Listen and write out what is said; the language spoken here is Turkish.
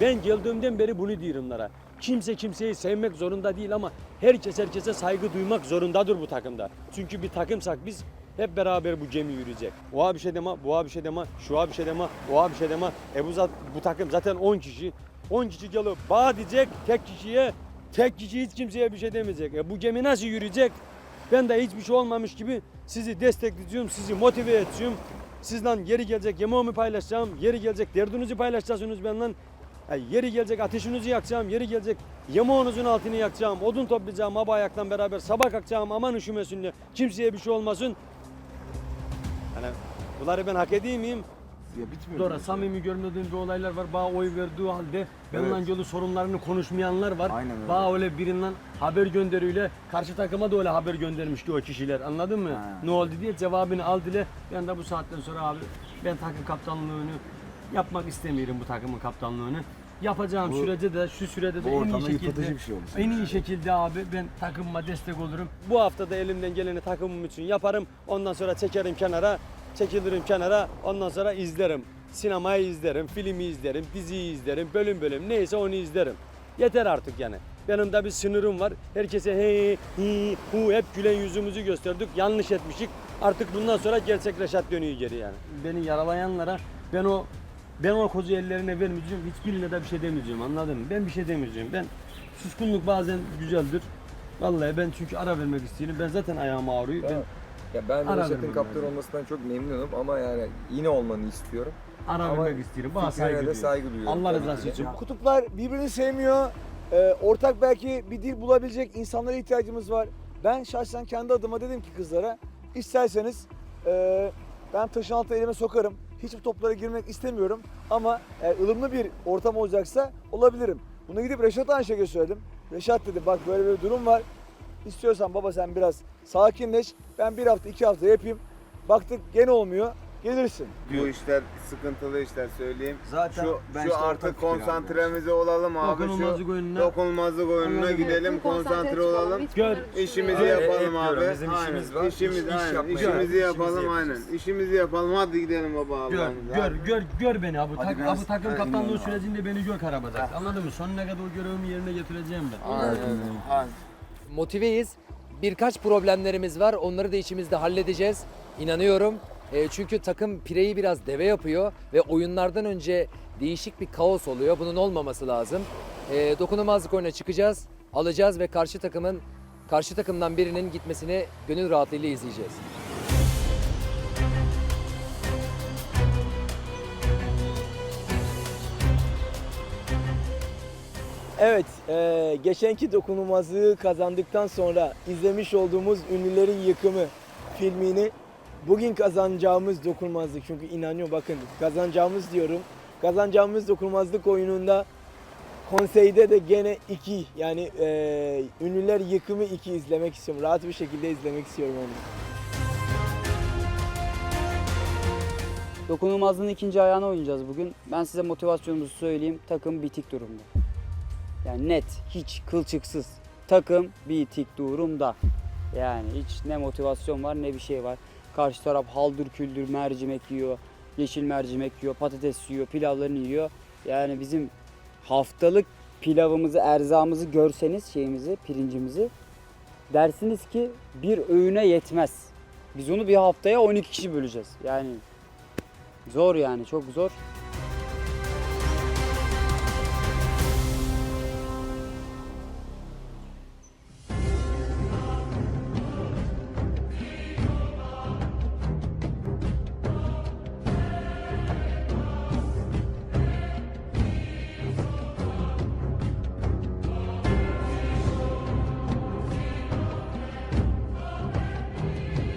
Ben geldiğimden beri bunu diyorumlara. Kimse kimseyi sevmek zorunda değil ama herkes herkese saygı duymak zorundadır bu takımda. Çünkü bir takımsak biz hep beraber bu gemi yürüyecek. Oha bir şey deme, buğa bir şey deme, şuğa bir şey deme, oha bir şey deme. E bu, bu takım zaten 10 kişi. 10 kişi gelip bağ diyecek tek kişiye, tek kişi hiç kimseye bir şey demeyecek. E bu gemi nasıl yürüyecek? Ben de hiçbir şey olmamış gibi sizi destekleyeceğim, sizi motive edeceğim. Sizden yeri gelecek yemeğimi paylaşacağım, yeri gelecek derdinizi paylaşacaksınız benden. E, yeri gelecek ateşinizi yakacağım, yeri gelecek yemeğinizin altını yakacağım, odun toplayacağım, hava ayaktan beraber sabah kalkacağım, aman üşümesin diye, kimseye bir şey olmasın. Hani bunları ben hak edeyim miyim? Ya bitmiyor. Böyle şey. samimi görmediğim bir olaylar var. Bana oy verdiği halde benimle Evet. ilgili sorunlarını konuşmayanlar var. Aynen öyle. Bana öyle birinden haber gönderiyle karşı takıma da öyle haber göndermişti o kişiler. Anladın mı? Ha. Ne oldu diye cevabını al dile. Ben de bu saatten sonra abi ben takım kaptanlığını yapmak istemiyorum bu takımın kaptanlığını. Yapacağım Bu- sürece de şu sürede de en iyi şekilde bir şey olur. en iyi şekilde abi ben takımıma destek olurum. Bu hafta da elimden geleni takımım için yaparım. Ondan sonra çekerim kenara, çekilirim kenara. Ondan sonra izlerim. Sinemayı izlerim, filmi izlerim, diziyi izlerim, bölüm bölüm neyse onu izlerim. Yeter artık yani. Benim de bir sınırım var. Herkese he, hi, hu hep gülen yüzümüzü gösterdik. Yanlış etmişik. Artık bundan sonra gerçek Reşat dönüyor geri yani. Beni yaralayanlara ben o ben o kozu ellerine vermeyeceğim. Hiçbirine de bir şey demeyeceğim. Anladın mı? Ben bir şey demeyeceğim. Ben suskunluk bazen güzeldir. Vallahi ben çünkü ara vermek istiyorum. Ben zaten ayağım ağrıyor. Ben Ya ben Ara Reşat'ın vermem kaptan lazım. olmasından çok memnunum ama yani yine olmanı istiyorum. ara Ama vermek istiyorum. Bana fikrine saygı de duyuyorum. saygı duyuyorum Allah tabii rızası ki için. Kutuplar birbirini sevmiyor. Ee, ortak belki bir dil bulabilecek insanlara ihtiyacımız var. Ben şahsen kendi adıma dedim ki kızlara isterseniz e, ben taşın altına elime sokarım. Hiç bu toplara girmek istemiyorum ama e, ılımlı bir ortam olacaksa olabilirim. Bunu gidip Reşat Anşek'e söyledim. Reşat dedi bak böyle bir durum var. İstiyorsan baba sen biraz sakinleş. Ben bir hafta iki hafta yapayım. Baktık gene olmuyor. Gelirsin. Bu işler sıkıntılı işler söyleyeyim. Zaten şu ben şu işte artık konsantremize olalım abi. Dokunulmazlık Şu oyununa. dokunulmazlık oyununa Anladım. gidelim, konsantre olalım. Gör. İşimizi yapalım abi. diyorum, bizim aynen. işimiz var. İşimiz, İş- iş aynen. İşimizi yapalım işimizi aynen. İşimizi yapalım. Hadi gidelim baba Gör, gör, gör, gör beni abi. Hadi Tak, abi takım kaptanlığı sürecinde beni gör Karabacak. Anladın mı? Sonuna kadar o görevimi yerine getireceğim ben. Aynen. Aynen. motiveyiz. Birkaç problemlerimiz var. Onları da içimizde halledeceğiz. İnanıyorum. E, çünkü takım pireyi biraz deve yapıyor ve oyunlardan önce değişik bir kaos oluyor. Bunun olmaması lazım. E, dokunulmazlık oyuna çıkacağız, alacağız ve karşı takımın karşı takımdan birinin gitmesini gönül rahatlığıyla izleyeceğiz. Evet, eee, geçenki dokunulmazlığı kazandıktan sonra izlemiş olduğumuz Ünlülerin Yıkımı filmini bugün kazanacağımız dokunulmazlık çünkü inanıyorum bakın kazanacağımız diyorum. Kazanacağımız dokunulmazlık oyununda konseyde de gene 2 yani eee, Ünlüler Yıkımı 2 izlemek istiyorum. Rahat bir şekilde izlemek istiyorum onu. Dokunulmazlığın ikinci ayağını oynayacağız bugün. Ben size motivasyonumuzu söyleyeyim. Takım bitik durumda. Yani net, hiç kılçıksız. Takım bitik durumda. Yani hiç ne motivasyon var ne bir şey var. Karşı taraf haldır küldür mercimek yiyor. Yeşil mercimek yiyor, patates yiyor, pilavlarını yiyor. Yani bizim haftalık pilavımızı, erzağımızı görseniz şeyimizi, pirincimizi dersiniz ki bir öğüne yetmez. Biz onu bir haftaya 12 kişi böleceğiz. Yani Zor yani çok zor.